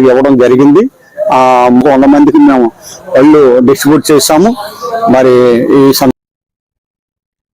ఇవ్వడం జరిగింది. ఆ వంద మందికి మేము పళ్ళు డిస్ట్రిబ్యూట్ చేస్తాము మరి ఈ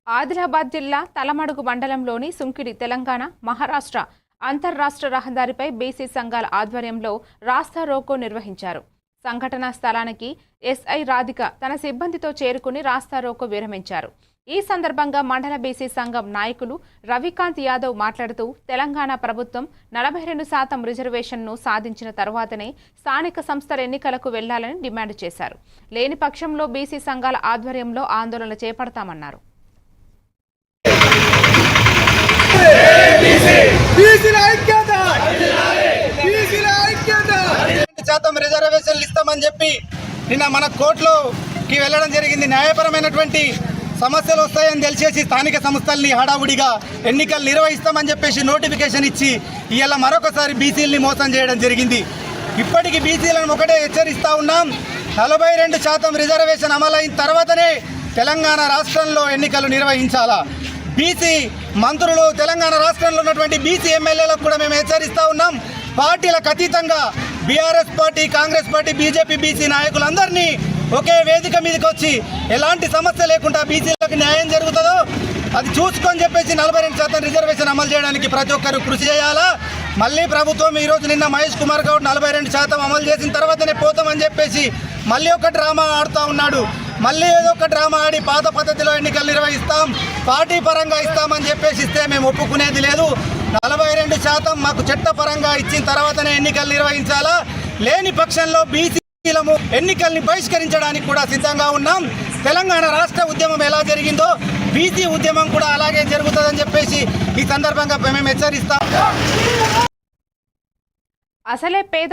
ఆదిలాబాద్ జిల్లా తలమడుగు మండలంలోని సుంకిడి తెలంగాణ మహారాష్ట్ర అంతర్రాష్ట్ర రహదారిపై బీసీ సంఘాల ఆధ్వర్యంలో రాస్తా రోకో నిర్వహించారు. సంఘటనా స్థలానికి ఎస్ఐ రాధిక తన సిబ్బందితో చేరుకుని రాస్తా రోకో విరమించారు. ఈ సందర్భంగా మండల బీసీ సంఘం నాయకులు రవికాంత్ యాదవ్ మాట్లాడుతూ తెలంగాణ ప్రభుత్వం నలభై రెండు శాతం రిజర్వేషన్ను సాధించిన తర్వాతనే స్థానిక సంస్థల ఎన్నికలకు వెళ్ళాలని డిమాండ్ చేశారు. లేని పక్షంలో బీసీ సంఘాల ఆధ్వర్యంలో ఆందోళన చేపడతామన్నారు. శాతం రిజర్వేషన్లు ఇస్తామని చెప్పి నిన్న మన కోర్టులోకి వెళ్ళడం జరిగింది. న్యాయపరమైనటువంటి సమస్యలు వస్తాయని తెలిసేసి స్థానిక సంస్థల్ని హడావుడిగా ఎన్నికలు నిర్వహిస్తామని చెప్పేసి నోటిఫికేషన్ ఇచ్చి ఇలా మరొకసారి బీసీలని మోసం చేయడం జరిగింది. ఇప్పటికీ బీసీలను ఒకటే హెచ్చరిస్తూ ఉన్నాం. నలభై రెండు శాతం రిజర్వేషన్ అమలైన తర్వాతనే తెలంగాణ రాష్ట్రంలో ఎన్నికలు నిర్వహించాలా. బీసీ మంత్రులు తెలంగాణ రాష్ట్రంలో ఉన్నటువంటి బీసీ ఎమ్మెల్యేలకు కూడా మేము హెచ్చరిస్తూ ఉన్నాం. పార్టీలకు అతీతంగా BRS party Congress party BJP BC నాయకులందరినీ ఒకే వేదిక మీదకి వచ్చి ఎలాంటి సమస్య లేకుండా బీసీలకు న్యాయం జరుగుతుందో అది చూసుకొని చెప్పేసి నలభై రెండు శాతం రిజర్వేషన్ అమలు చేయడానికి ప్రతి ఒక్కరు కృషి చేయాలా? మళ్ళీ ప్రభుత్వం ఈ రోజు నిన్న మహేష్ కుమార్ గౌడ్ నలభై రెండు శాతం అమలు చేసిన తర్వాతనే పోతామని చెప్పేసి మళ్ళీ ఒక డ్రామా ఆడుతూ ఉన్నాడు. మళ్ళీ ఏదో ఒక డ్రామా ఆడి పాత పద్ధతిలో ఎన్నికలు నిర్వహిస్తాం పార్టీ పరంగా ఇస్తామని చెప్పేసి ఇస్తే మేము ఒప్పుకునేది లేదు. నలభై రెండు శాతం మాకు చట్టపరంగా ఇచ్చిన తర్వాతనే ఎన్నికలు నిర్వహించాలా? లేని పక్షంలో బీసీ ఎన్నికల్ని బహిష్కరించడానికి కూడా సిద్ధంగా ఉన్నాం. తెలంగాణ రాష్ట్ర ఉద్యమం ఎలా జరిగిందో బీసీ ఉద్యమం కూడా అలాగే జరుగుతుందని చెప్పేసి ఈ సందర్భంగా మేము హెచ్చరిస్తాం. అసలే పేద